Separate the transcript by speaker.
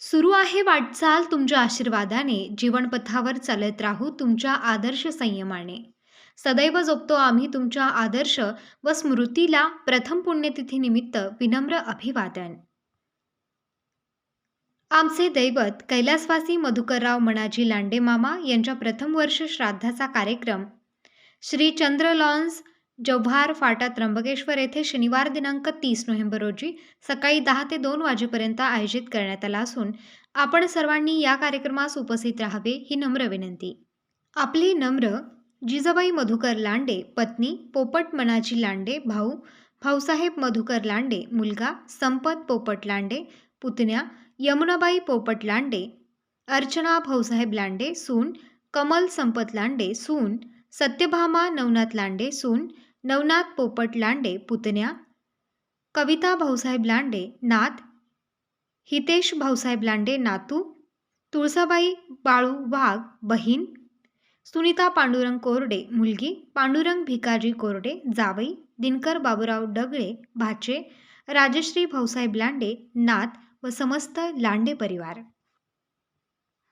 Speaker 1: सुरू आहे वाटचाल तुमच्या आशीर्वादाने. जीवनपथावर चालत राहू तुमच्या आदर्श संयमाने. सदैव जोपतो आम्ही तुमच्या आदर्श व स्मृतीला प्रथम पुण्यतिथीनिमित्त विनम्र अभिवादन. आमचे दैवत कैलासवासी मधुकरराव मनाजी लांडे मामा यांच्या प्रथम वर्ष श्राद्धाचा कार्यक्रम श्री चंद्र लॉन्स जव्हार फाटा त्र्यंबकेश्वर येथे शनिवार दिनांक तीस नोव्हेंबर रोजी सकाळी दहा ते दोन वाजेपर्यंत आयोजित करण्यात आला असून आपण सर्वांनी या कार्यक्रमास उपस्थित राहावे ही नम्र विनंती. आपली नम्र जिजाबाई मधुकर लांडे पत्नी पोपट मनाजी लांडे भाऊ भाऊसाहेब मधुकर लांडे मुलगा संपत पोपट लांडे पुतण्या यमुनाबाई पोपट लांडे अर्चना भाऊसाहेब लांडे सून कमल संपत लांडे सून सत्यभामा नवनाथ लांडे सून नवनाथ पोपट लांडे पुतण्या कविता भाऊसाहेब लांडे नात हितेश भाऊसाहेब लांडे नातू तुळसाबाई बाळू वाघ बहीण सुनीता पांडुरंग कोरडे मुलगी पांडुरंग भिकाजी कोरडे जावई दिनकर बाबूराव डगळे भाचे राजश्री भाऊसाहेब लांडे नात व समस्त लांडे परिवार.